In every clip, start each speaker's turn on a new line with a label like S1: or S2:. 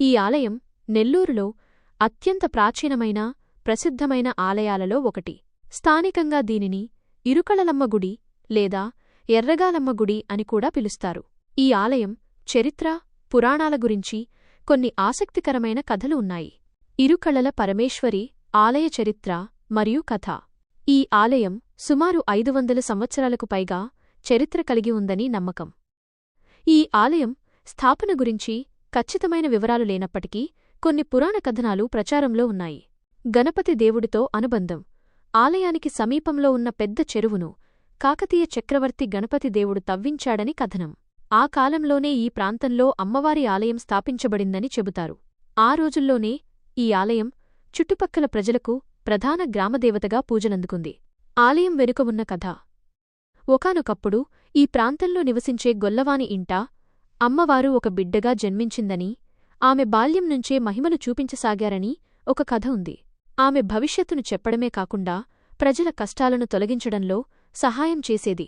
S1: ఈ ఆలయం నెల్లూరులో అత్యంత ప్రాచీనమైన ప్రసిద్ధమైన ఆలయాలలో ఒకటి. స్థానికంగా దీనిని ఇరుకళలమ్మ గుడి లేదా ఎర్రగాలమ్మ గుడి అని కూడా పిలుస్తారు. ఈ ఆలయం చరిత్ర పురాణాల గురించి కొన్ని ఆసక్తికరమైన కథలు ఉన్నాయి. ఇరుకళల పరమేశ్వరి ఆలయ చరిత్ర మరియు కథ. ఈ ఆలయం సుమారు ఐదు వందల సంవత్సరాలకు పైగా చరిత్ర కలిగి ఉందని నమ్మకం. ఈ ఆలయం స్థాపన గురించి ఖచ్చితమైన వివరాలు లేనప్పటికీ కొన్ని పురాణ కథనాలు ప్రచారంలో ఉన్నాయి. గణపతి దేవుడితో అనుబంధం. ఆలయానికి సమీపంలో ఉన్న పెద్ద చెరువును కాకతీయ చక్రవర్తి గణపతి దేవుడు తవ్వించాడని కథనం. ఆ కాలంలోనే ఈ ప్రాంతంలో అమ్మవారి ఆలయం స్థాపించబడిందని చెబుతారు. ఆ రోజుల్లోనే ఈ ఆలయం చుట్టుపక్కల ప్రజలకు ప్రధాన గ్రామదేవతగా పూజలందుకుంది. ఆలయం వెనుక ఉన్న కథ. ఒకానొకప్పుడు ఈ ప్రాంతంలో నివసించే గొల్లవాని ఇంట అమ్మవారు ఒక బిడ్డగా జన్మించిందని ఆమె బాల్యం నుంచే మహిమను చూపించసాగారని ఒక కథ ఉంది. ఆమె భవిష్యత్తును చెప్పడమే కాకుండా ప్రజల కష్టాలను తొలగించడంలో సహాయం చేసేది.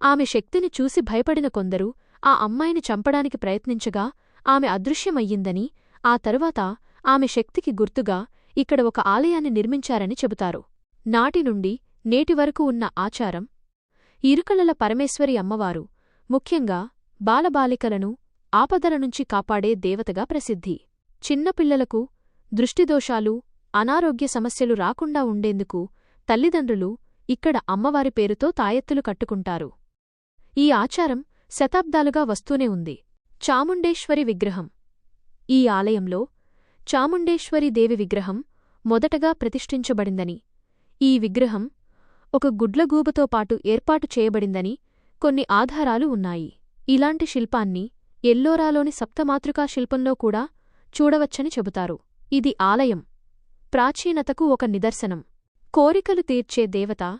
S1: ఆమె శక్తిని చూసి భయపడిన కొందరు ఆ అమ్మాయిని చంపడానికి ప్రయత్నించగా ఆమె అదృశ్యమయ్యిందని ఆ తరువాత ఆమె శక్తికి గుర్తుగా ఇక్కడ ఒక ఆలయాన్ని నిర్మించారని చెబుతారు. నాటి నుండి నేటి వరకు ఉన్న ఆచారం ఇరుకలల పరమేశ్వరి అమ్మవారు ముఖ్యంగా బాలబాలికలను ఆపదల నుంచి కాపాడే దేవతగా ప్రసిద్ధి. చిన్నపిల్లలకు దృష్టిదోషాలు అనారోగ్య సమస్యలు రాకుండా ఉండేందుకు తల్లిదండ్రులు ఇక్కడ అమ్మవారి పేరుతో తాయెత్తులు కట్టుకుంటారు. ఈ ఆచారం శతాబ్దాలుగా వస్తూనే ఉంది. చాముండేశ్వరి విగ్రహం. ఈ ఆలయంలో చాముండేశ్వరి దేవి విగ్రహం మొదటగా ప్రతిష్ఠించబడిందని ఈ విగ్రహం ఒక గుడ్లగూబతో పాటు ఏర్పాటు చేయబడిందని కొన్ని ఆధారాలు ఉన్నాయి. ఇలాంటి శిల్పాన్ని ఎల్లోరాలోని సప్తమాతృకా శిల్పంలో కూడా చూడవచ్చని చెబుతారు. ఇది ఆలయం. ప్రాచీనతకు ఒక నిదర్శనం. కోరికలు తీర్చే దేవత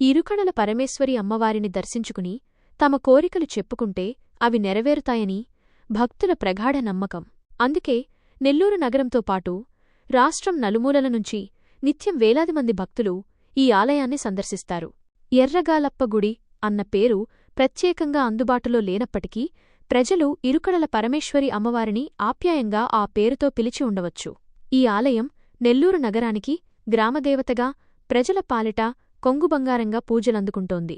S1: ఇరుకణల పరమేశ్వరి అమ్మవారిని దర్శించుకుని తమ కోరికలు చెప్పుకుంటే అవి నెరవేరుతాయని భక్తుల ప్రగాఢ నమ్మకం. అందుకే నెల్లూరు నగరంతో పాటు రాష్ట్రం నలుమూలల నుంచి నిత్యం వేలాది మంది భక్తులు ఈ ఆలయాన్ని సందర్శిస్తారు. ఎర్రగాలప్ప గుడి అన్న పేరు ప్రత్యేకంగా అందుబాటులో లేనప్పటికీ ప్రజలు ఇరుకడల పరమేశ్వరి అమ్మవారిని ఆప్యాయంగా ఆ పేరుతో పిలిచి ఉండవచ్చు. ఈ ఆలయం నెల్లూరు నగరానికి గ్రామదేవతగా ప్రజల పాలిట కొంగుబంగారంగా పూజలందుకుంటోంది.